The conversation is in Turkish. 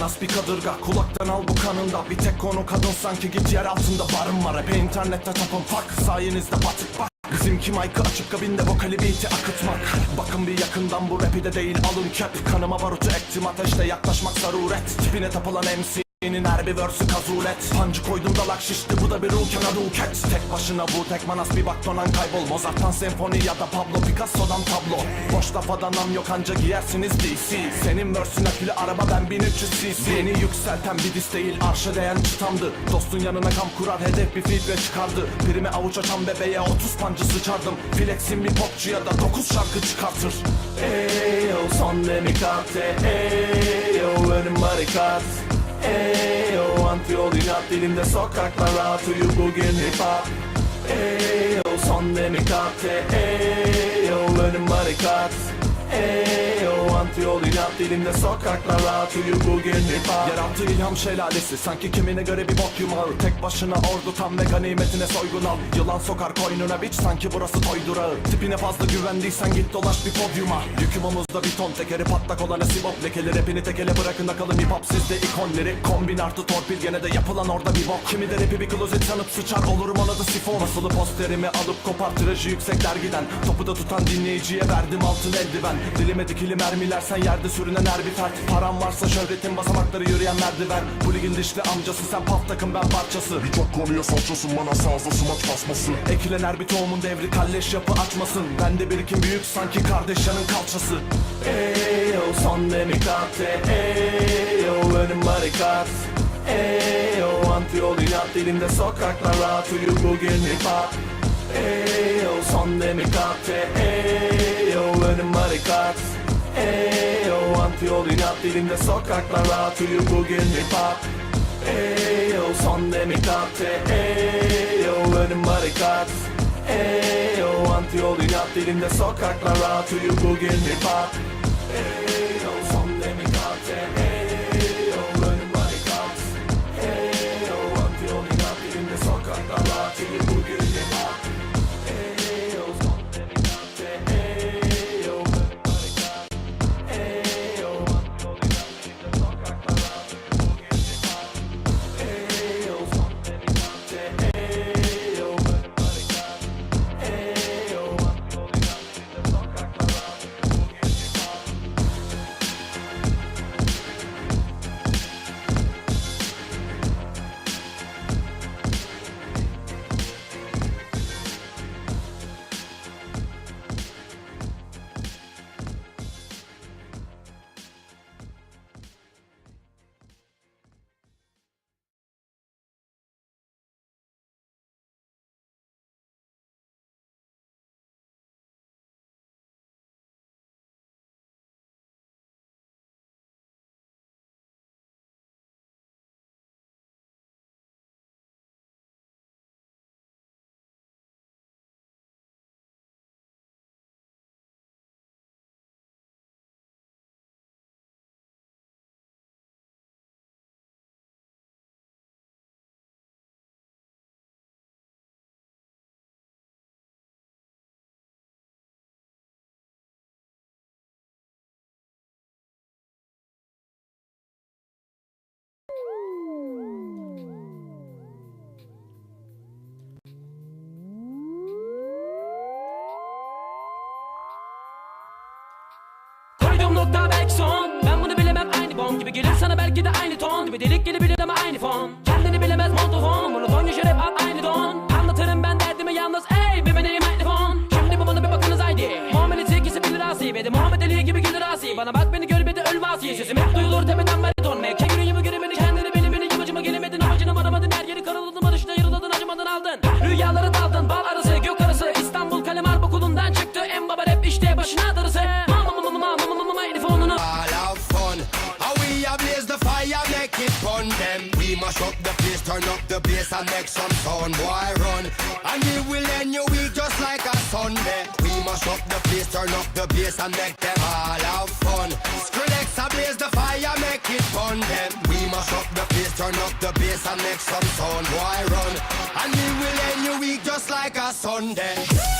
Manas bir kadırga kulaktan al bu kanında. Bir tek konu kadın sanki git yer altında. Barın var Hep internette tapın fuck sayenizde batık bak. Bizimki mic'ı açıp kabinde vokali beat'i akıtmak? Bakın bir yakından bu rapi de değil alın kep Kanıma barutu ektim ateşte yaklaşmak zaruret. Tipine tapılan MC senin her bir verse'ü kazulet. Pancı koydum dalak şişti bu da bir ruken adı uket Tek başına bu tek manas bir bak donan kaybol. Mozart'tan senfoni ya da Pablo Picasso'dan tablo. Boş laf nam yok anca giyersiniz DC Senin verse'ün akülü araba ben 1300 cc Beni yükselten bir dis değil arşa değen çıtamdı. Dostun yanına kamp kurar hedef bir filtre çıkardı. Prime avuç açan bebeğe 30 pancı sıçardım. Flex'in bir popçuya da 9 şarkı çıkartır. Eyo son demikate Eyo önüm barikat Eyo anti inat dilimde sokaklar rahat uyu bugün hip hop. Eyo son demikate. Eyo önüm barikat Eyo anti inat dilimde sokaklar rahat uyu bugün hip hop Yarattığı ilham şelalesi sanki kimine göre bir bok yumağı. Tek başına ordu tam ve ganimetine soygun al. Yılan sokar koynuna biç sanki burası toy durağı. Tipine fazla güvendiysen git dolaş bir podyuma. Yüküm omuzda bir ton tekeri patlak olan sibop Lekeli rapini tekele bırakın akalım hip hop. Sizde ikonları Kombin artı torpil gene de yapılan orada bir bok. Kimi de rapi bir klozet sanıp sıçar olurum ona da sifon. Basılı posterimi alıp kopar tirajı yüksek dergiden Topu da tutan dinleyiciye verdim altın eldiven Dilime dikili mermiler sen yerde sürünen her bir fert Param varsa şöhretin basamakları yürüyen merdiven. Bu ligin dişli amcası sen paf takım ben parçası. Birçok konuya salçasın bana sağza smaç basması Ekilen her bir tohumun devri kalleş yapı açmasın. Bende birikim büyük sanki kardeş yanın kalçası. Eyo son demikate Eyo önüm barikat. Eyo anti ol inat dilimde sokaklar rahat uyu bugün hip hop Eyo son demikate Eyo barikat Eyo anti ol inat dilimde sokaklar rahat uyu bugün hip hop Eyo son demikate Eyo önüm barikat. Eyo anti ol inat dilimde sokaklar rahat uyu bugün hip hop Eyo belki de aynı ton Gibi delik gelebilir ama aynı fon. Kendini bilemez montofon Monoton yaşar hep at aynı don. Anlatırım ben derdimi yalnız ey bir benim mikrofon Şimdi bu bana bir bakınız haydi. Muhammed'in ikisi bilir asi Bedi Muhammed Ali gibi gelir asi Bana bak beni gör beni ölme asi Sesim hep duyulur tepeden bariton up the place, turn up the bass and make some sound. Boy, run, and we will end your week just like a Sunday. We mash up the place, turn up the bass and make them all have fun. Skrillex blaze the fire, make it fun. Them we mash up the place, turn up the bass and make some sound. Boy, run, and we will end your week just like a Sunday.